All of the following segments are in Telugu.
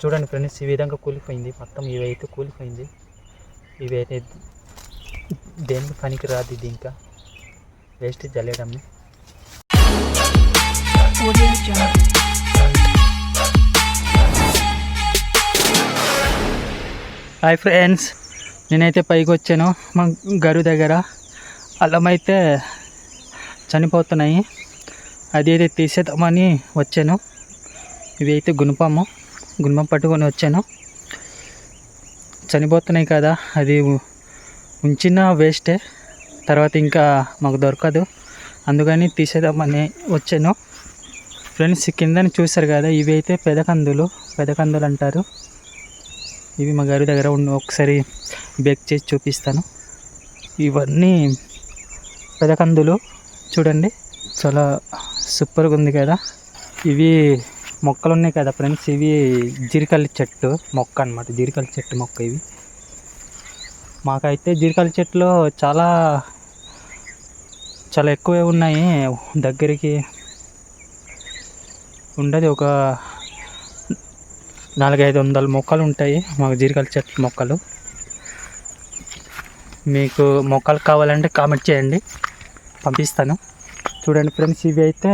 చూడండి ఫ్రెండ్స్ ఈ విధంగా కూలిపోయింది. మొత్తం ఇవైతే కూలిపోయింది. ఇవైతే దేనికి పనికి రాదు ఇది ఇంకా. వేస్ట్ జల్లేయడం హాయ్ ఫ్రెండ్స్ నేనైతే పైకి వచ్చాను. మా గరు దగ్గర. అల్లం అయితే చనిపోతున్నాయి. అది అయితే తీసేద్దామని వచ్చాను. ఇవి అయితే గుణపము గుణపం పట్టుకొని వచ్చాను. చనిపోతున్నాయి కదా అది ఉంచిన వేస్టే తర్వాత ఇంకా మాకు దొరకదు. అందుకని తీసేద్దామని వచ్చాను. ఫ్రెండ్స్ కిందని చూసారు కదా ఇవి అయితే పెదకందులు. పెదకందులు అంటారు. ఇవి మా గారి దగ్గర ఉన్న ఒకసారి బేక్ చేసి చూపిస్తాను. ఇవన్నీ పెదకందులు. చూడండి. చాలా సూపర్గా ఉంది కదా. ఇవి మొక్కలు ఉన్నాయి కదా ఫ్రెండ్స్. ఇవి జీరికల్లి చెట్టు మొక్క అన్నమాట. జీరికల్లి చెట్టు మొక్క ఇవి. మాకైతే జీరికల్లి చెట్లు చాలా చాలా ఎక్కువే ఉన్నాయి. దగ్గరికి ఉండదు. ఒక నాలుగైదు వందల మొక్కలు ఉంటాయి మాకు జీరికల చెట్టు మొక్కలు. మీకు మొక్కలు కావాలంటే కామెంట్ చేయండి. పంపిస్తాను. చూడండి ఫ్రెండ్స్ ఇవి అయితే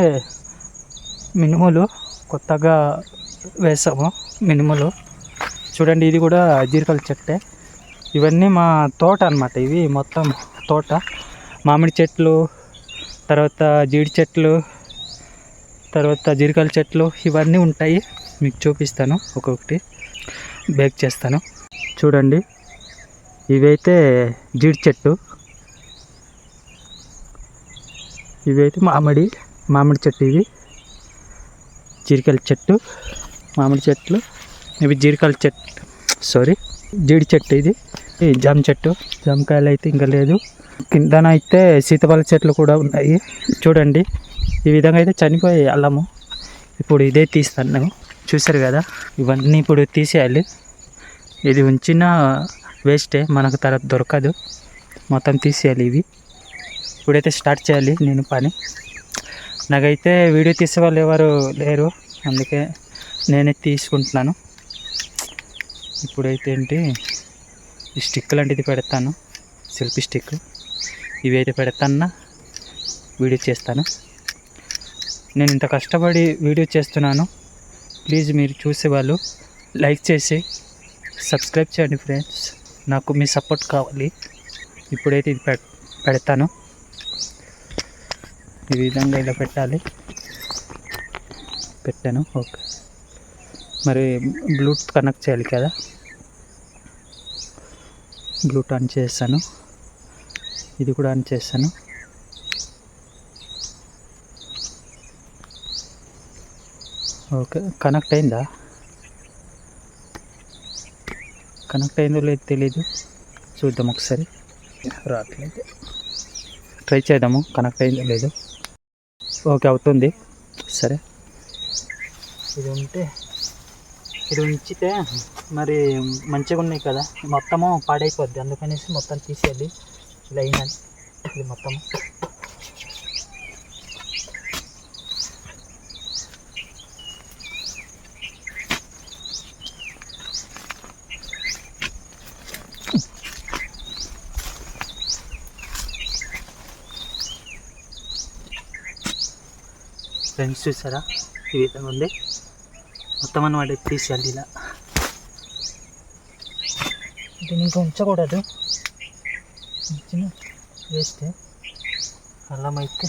మినుములు కొత్తగా వేసాము మినుములు. చూడండి ఇది కూడా జీరికల చెట్టే. ఇవన్నీ మా తోట అన్నమాట ఇవి మొత్తం తోట. మామిడి చెట్లు తర్వాత జీడి చెట్లు తర్వాత జీరికల చెట్లు ఇవన్నీ ఉంటాయి. మీకు చూపిస్తాను ఒక్కొక్కటి బేక్ చేస్తాను. చూడండి ఇవైతే జీడి చెట్టు. ఇవైతే మామిడి మామిడి చెట్టు ఇవి. జీరికల చెట్టు మామిడి చెట్లు. ఇవి జీరికల చెట్టు సారీ జీడి చెట్టు ఇది. జామ చెట్టు జామకాయలు అయితే ఇంకా లేదు. కిందన అయితే సీతాఫల చెట్లు కూడా ఉన్నాయి. చూడండి ఈ విధంగా అయితే చనిపోయి అల్లము. ఇప్పుడు ఇదే తీస్తాను. నేను చూసారు కదా ఇవన్నీ ఇప్పుడు తీసేయాలి. ఇది ఉంచిన వేస్టే మనకు తర్వాత దొరకదు. మొత్తం తీసేయాలి ఇవి. ఇప్పుడైతే స్టార్ట్ చేయాలి నేను పని. నాకైతే వీడియో తీసే వాళ్ళు ఎవరు లేరు. అందుకే నేనే తీసుకుంటున్నాను. ఇప్పుడైతే ఏంటి? ఈ స్టిక్ లాంటిది పెడతాను. Selfie stick. ఇవి అయితే పెడతానా వీడియో చేస్తాను. నేను ఇంత కష్టపడి వీడియో చేస్తున్నాను. ప్లీజ్ మీరు చూసేవాళ్ళు లైక్ చేసి సబ్స్క్రైబ్ చేయండి ఫ్రెండ్స్. నాకు మీ సపోర్ట్ కావాలి. ఇప్పుడైతే ఇది పె పెడతాను. ఈ విధంగా ఇలా పెట్టాలి. పెట్టాను. ఓకే. మరి బ్లూటూత్ కనెక్ట్ చేయాలి కదా? బ్లూటూత్ ఆన్ చేస్తాను. ఇది కూడా ఆన్ చేస్తాను. ఓకే. కనెక్ట్ అయిందా? కనెక్ట్ అయిందో లేదో తెలీదు. చూద్దాం ఒకసారి. రావట్లేదు. ట్రై చేద్దాము. కనెక్ట్ అయిందో లేదో. ఓకే అవుతుంది. సరే. ఇది ఉంటే ఇది ఉంచితే మరి మంచిగా ఉన్నాయి కదా. మొత్తము పాడైపోద్ది. అందుకనేసి మొత్తం తీసేయాలి. ఇలా అయిందని ఇది మొత్తము. ఫ్రెండ్స్ చూసారా? ఈ విధంగా ఉంది. మొత్తం అన్నమాట తీసేయాలి ఇలా. దీన్ని ఇంకా ఉంచకూడదు. ఉంచిన వేస్ట్. అల్లం అయితే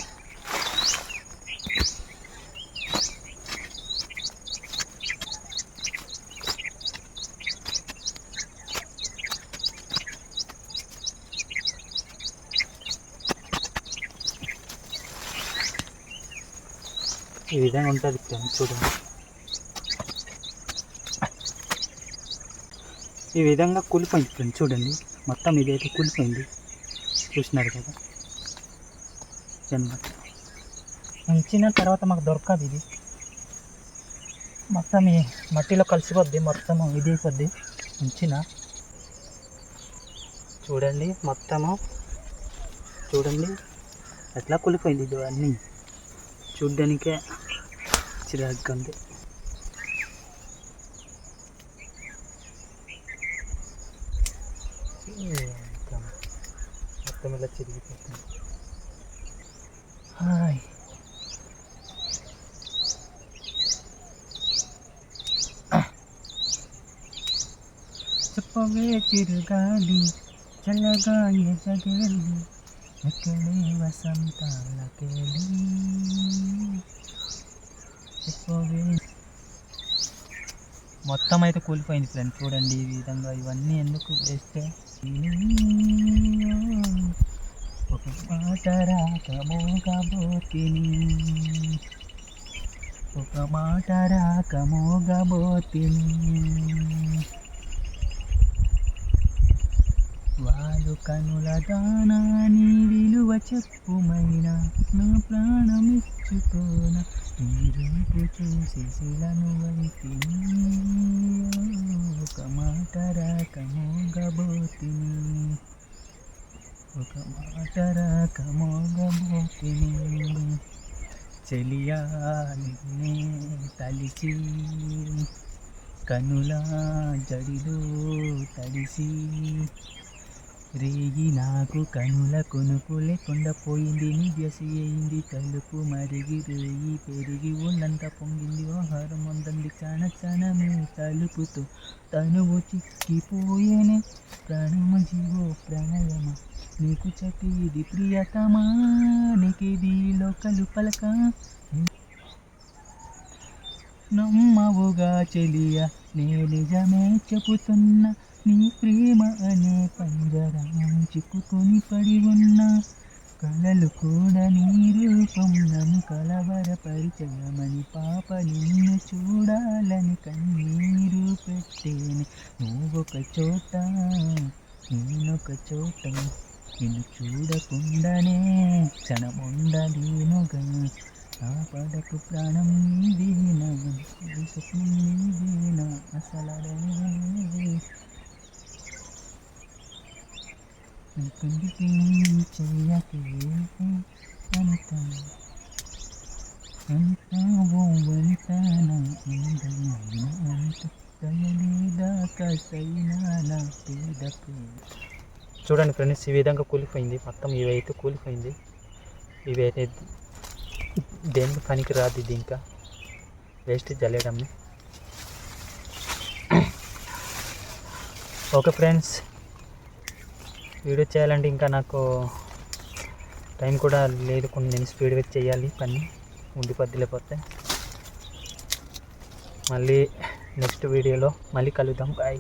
ఈ విధంగా ఉంటుంది ఫ్రెండ్స్ చూడండి. ఈ విధంగా కూలిపోయింది ఫ్రెండ్స్ చూడండి. మొత్తం ఇదైతే కూలిపోయింది. చూసినారు కదా. అన్నమాట ఉంచిన తర్వాత మాకు దొరకదు ఇది. మొత్తం ఈ మట్టిలో కలిసిపోద్ది మొత్తం ఇది అయిపోద్ది. ఉంచిన. చూడండి మొత్తము. చూడండి. ఎట్లా కూలిపోయింది ఇది అన్నీ. చూడ్డానికే. చిరాగ్గా ఉంది ఇంకా మొత్తం ఇలా చిరిగిపోతుంది హాయ్ చెప్పవే చిరుగాలి చల్లగా ఎజగేలి ఎక్కడే వసంతాలకెళ్ళి చెప్పవే మొత్తం అయితే కూలిపోయింది ఫ్రెండ్ చూడండి ఈ విధంగా ఇవన్నీ ఎందుకు వేస్తే? ఒక మాట రాకమోగబోతిని ఒక మాట రాక మోగబోతిని వాళ్ళు కనుల దానా నీ విలువ చెప్పుమైనా నా ప్రాణమిచ్చుకోన నీ చూసి శిలను వైతిని ఒక మాట రాకమోగబోతిని ఒక మాట రాకమోగబోతిని చెలియా నిన్నే తలిచి కనుల జడిలో తడిసి రేగి నాకు కనుల కొనుకు లేకుండా పోయింది నివ్యసి అయింది కలుపు మరిగి రేయి పెరిగి ఉన్నంత పొంగింది. ఆహారం ఉందండి చాన చానమే తలుపుతో తనువు చిక్కిపోయేనే ప్రాణమ జీవో ప్రణయమ? నీకు చటిది ప్రియతమా? నీకిది లోకలు పలక? నమ్మవుగా చెలియ నే నిజమే చెబుతున్నా. నీ ప్రేమ అనే పంజరం చిక్కుకొని పడి ఉన్న కలలు కూడా నీ రూపం. నన్ను కలవరపరిచయమని పాప నిన్ను చూడాలని కన్నీరు పెట్టేను. నువ్వొక చోట నేనొక చోట. నిన్ను చూడకుండానే క్షణముండలేనుగా. నా పడకు ప్రాణం నీవేనా? ఈ స్వప్నం నీవేనా? చూడండి ఫ్రెండ్స్ ఈ విధంగా కూలిపోయింది. మొత్తం ఇవైతే కూలిపోయింది. ఇవైతే దేనికి పనికి రాదు ఇది ఇంకా. వేస్ట్ జల్లేయడం ఓకే ఫ్రెండ్స్ వీడియో చేయాలంటే ఇంకా నాకు టైం కూడా లేదు. కొన్ని నేను స్పీడ్గా చేయాలి. పని ఉండిపోద్ది లేకపోతే మళ్ళీ నెక్స్ట్ వీడియోలో మళ్ళీ కలుద్దాం. బాయ్.